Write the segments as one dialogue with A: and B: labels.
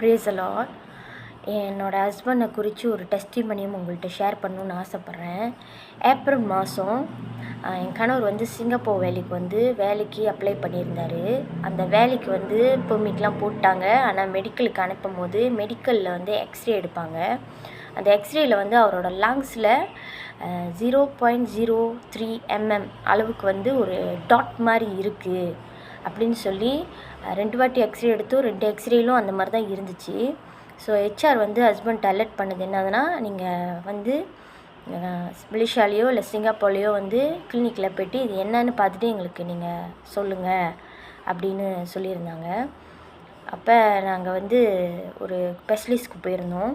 A: ப்ரேசலாட் என்னோடய ஹஸ்பண்டை குறித்து ஒரு டெஸ்டிமனியும் உங்கள்கிட்ட ஷேர் பண்ணணுன்னு ஆசைப்பட்றேன். ஏப்ரல் மாதம் என் கணவர் வந்து சிங்கப்பூர் வேலைக்கு வந்து வேலைக்கு அப்ளை பண்ணியிருந்தார். அந்த வேலைக்கு வந்து பெர்மிட்லாம் போட்டாங்க. ஆனால் மெடிக்கலுக்கு அனுப்பும் போது மெடிக்கலில் வந்து எக்ஸ்ரே எடுப்பாங்க. அந்த எக்ஸ்ரேயில் வந்து அவரோட லங்ஸில் zero point zero three MM அளவுக்கு வந்து ஒரு டாட் மாதிரி இருக்குது அப்படின்னு சொல்லி ரெண்டு வாட்டி எக்ஸ்ரே எடுத்தோம் ரெண்டு எக்ஸ்ரேலும் அந்த மாதிரி தான் இருந்துச்சு. ஸோ ஹெச்ஆர் வந்து ஹஸ்பண்ட் அலர்ட் பண்ணது என்னதுன்னா நீங்கள் வந்து மலேசியாலேயோ இல்லை சிங்கப்பூர்லேயோ வந்து கிளினிக்கில் போய்ட்டு இது என்னன்னு பார்த்துட்டு எங்களுக்கு நீங்கள் சொல்லுங்கள் அப்படின்னு சொல்லியிருந்தாங்க. அப்போ நாங்கள் வந்து ஒரு ஸ்பெஷலிஸ்ட்க்கு போயிருந்தோம்.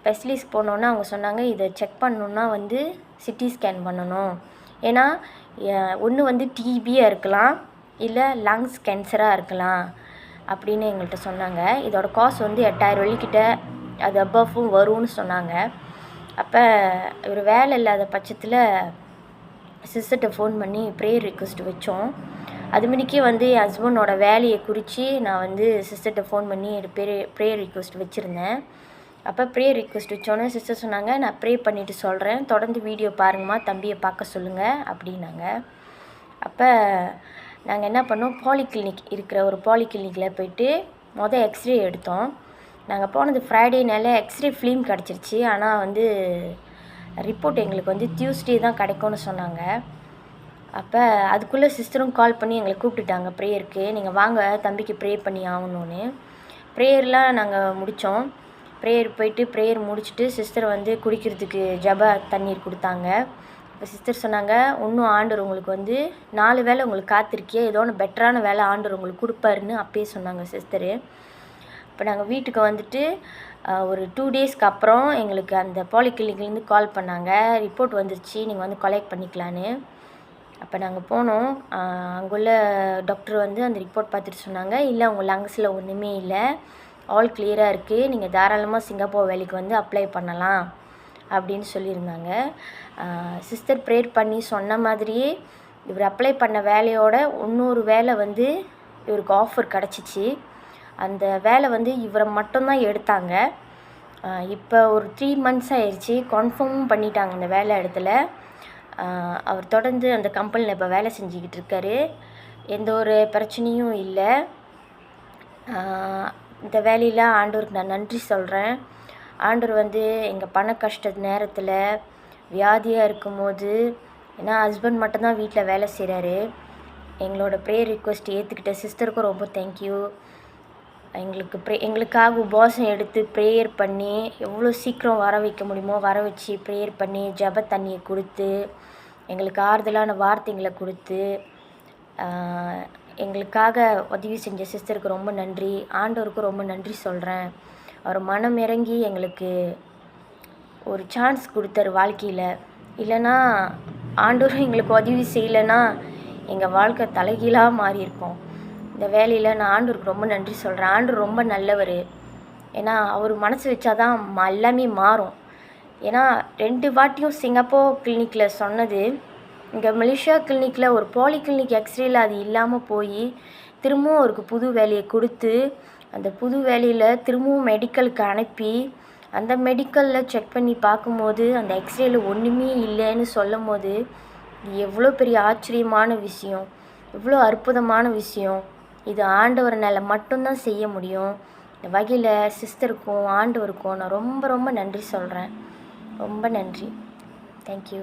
A: ஸ்பெஷலிஸ்ட் போனோன்னா அவங்க சொன்னாங்க இதை செக் பண்ணணுன்னா வந்து சிடி ஸ்கேன் பண்ணணும். ஏன்னா ஒன்று வந்து டிபியாக இருக்கலாம். இல்லை லங்ஸ் கேன்சராக இருக்கலாம் அப்படின்னு எங்கள்கிட்ட சொன்னாங்க. இதோட காஸ்ட் வந்து எட்டாயிரம் வெள்ளிக்கிட்ட அது அபவும் வரும்னு சொன்னாங்க. அப்போ ஒரு வேலை இல்லாத பட்சத்தில் சிஸ்டர்கிட்ட ஃபோன் பண்ணி ப்ரேயர் ரிக்வெஸ்ட் வச்சோம். அதுமாரிக்கே வந்து என் ஹஸ்பண்டோட வேலையை குறித்து நான் வந்து சிஸ்டர்கிட்ட ஃபோன் பண்ணி ப்ரே ப்ரேயர் ரிக்வெஸ்ட் வச்சுருந்தேன். அப்போ ப்ரேயர் ரிக்வெஸ்ட் வச்சோன்னே சிஸ்டர் சொன்னாங்க நான் ப்ரே பண்ணிவிட்டு சொல்கிறேன் தொடர்ந்து வீடியோ பாருங்கம்மா. தம்பியை பார்க்க சொல்லுங்கள் அப்படின்னாங்க. அப்போ நாங்கள் என்ன பண்ணோம் பாலிகிளினிக் இருக்கிற ஒரு பாலிகிளினிக்கில் போயிட்டு மொதல் எக்ஸ்ரே எடுத்தோம். நாங்கள் போனது ஃப்ரைடேனால எக்ஸ்ரே ஃபிலிம் கிடச்சிருச்சு. ஆனால் வந்து ரிப்போர்ட் எங்களுக்கு வந்து டியூஸ்டே தான் கிடைக்கும்னு சொன்னாங்க. அப்போ அதுக்குள்ளே சிஸ்டரும் கால் பண்ணி எங்களை கூப்பிட்டுட்டாங்க ப்ரேயருக்கு நீங்கள் வாங்க தம்பிக்கு ப்ரே பண்ணி ஆகணுன்னு ப்ரேயர்லாம் நாங்கள் முடித்தோம் ப்ரேயர் போயிட்டு ப்ரேயர் முடிச்சுட்டு சிஸ்டர் வந்து குடிக்கிறதுக்கு ஜப தண்ணீர் கொடுத்தாங்க. சிஸ்டர் சொன்னாங்க இன்னும் ஆண்டவர் உங்களுக்கு வந்து நாலு வேலை உங்களுக்கு காத்திருக்கியே? ஏதோ ஒன்று பெட்டரான வேலை ஆண்டவர் உங்களுக்கு கொடுப்பாருன்னு அப்பயே சொன்னாங்க சிஸ்டரு இப்போ நாங்கள் வீட்டுக்கு வந்துட்டு ஒரு டூ டேஸ்க்கு அப்புறம் எங்களுக்கு அந்த பாலிகிளினிக்லேருந்து கால் பண்ணாங்க. ரிப்போர்ட் வந்துருச்சு நீங்கள் வந்து கலெக்ட் பண்ணிக்கலான்னு. அப்போ நாங்கள் போனோம். அங்குள்ள டாக்டர் வந்து அந்த ரிப்போர்ட் பார்த்துட்டு சொன்னாங்க. இல்லை உங்கள் லங்ஸில் ஒன்றுமே இல்லை. ஆல் கிளியராக இருக்குது நீங்கள் தாராளமாக சிங்கப்பூர் வேலைக்கு வந்து அப்ளை பண்ணலாம். அப்படின்னு சொல்லியிருந்தாங்க. சிஸ்டர் ப்ரேயர் பண்ணி சொன்ன மாதிரியே இவர் அப்ளை பண்ண வேலையோட இன்னொரு வேலை வந்து இவருக்கு ஆஃபர் கிடச்சிச்சு. அந்த வேலை வந்து இவரை மட்டும்தான் எடுத்தாங்க. இப்போ ஒரு த்ரீ மந்த்ஸ் ஆயிடுச்சு கன்ஃபார்மும் பண்ணிட்டாங்க அந்த வேலை இடத்துல. அவர் தொடர்ந்து அந்த கம்பெனியில் இப்போ வேலை செஞ்சுக்கிட்டு இருக்காரு. எந்த ஒரு பிரச்சனையும் இல்லை. இந்த வேலையில் ஆண்டவருக்கு நான் நன்றி சொல்கிறேன் ஆண்டவர் வந்து எங்கள் பண கஷ்ட நேரத்தில் வியாதியாக இருக்கும்போது ஏன்னா ஹஸ்பண்ட் மட்டும்தான் வீட்டில் வேலை செய்கிறாரு எங்களோட ப்ரேயர் ரிக்வெஸ்ட் ஏற்றுக்கிட்ட சிஸ்டருக்கும் ரொம்ப தேங்க்யூ எங்களுக்கு ப்ரே எங்களுக்காக உபவாசம் எடுத்து ப்ரேயர் பண்ணி எவ்வளோ சீக்கிரம் வர வைக்க முடியுமோ வர வச்சு ப்ரேயர் பண்ணி ஜப தண்ணியை கொடுத்து எங்களுக்கு ஆறுதலான வார்த்தைங்களை கொடுத்து எங்களுக்காக உதவி செஞ்ச சிஸ்டருக்கு ரொம்ப நன்றி. ஆண்டவருக்கும் ரொம்ப நன்றி சொல்கிறேன் அவர் மனம் இறங்கி எங்களுக்கு ஒரு சான்ஸ் கொடுத்தாரு வாழ்க்கையில். இல்லைன்னா ஆண்டோரும் எங்களுக்கு உதவி செய்யலைன்னா எங்கள் வாழ்க்கை தலைகீழாக மாறியிருக்கோம். இந்த வேலையில் நான் ஆண்டூருக்கு ரொம்ப நன்றி சொல்கிறேன் ஆண்டூர் ரொம்ப நல்லவர். ஏன்னா அவர் மனசு வச்சாதான் எல்லாமே மாறும். ஏன்னா ரெண்டு வாட்டியும் சிங்கப்பூர் கிளினிக்கில் சொன்னது இங்கே மலேசியா கிளினிக்கில் ஒரு போலி கிளினிக் எக்ஸ்ரேயில் அது இல்லாமல் போய் திரும்பவும் அவருக்கு புது வேலையை கொடுத்து அந்த புது வேலையில் திரும்பவும் மெடிக்கலுக்கு அனுப்பி அந்த மெடிக்கலில் செக் பண்ணி பார்க்கும்போது அந்த எக்ஸ்ரேயில் ஒன்றுமே இல்லைன்னு சொல்லும் போது எவ்வளோ பெரிய ஆச்சரியமான விஷயம். எவ்வளோ அற்புதமான விஷயம். இது ஆண்டவர்னால மட்டும்தான் செய்ய முடியும். இந்த வகையில் சிஸ்டருக்கும் ஆண்டவருக்கும் நான் ரொம்ப ரொம்ப நன்றி சொல்கிறேன் ரொம்ப நன்றி. தேங்க்யூ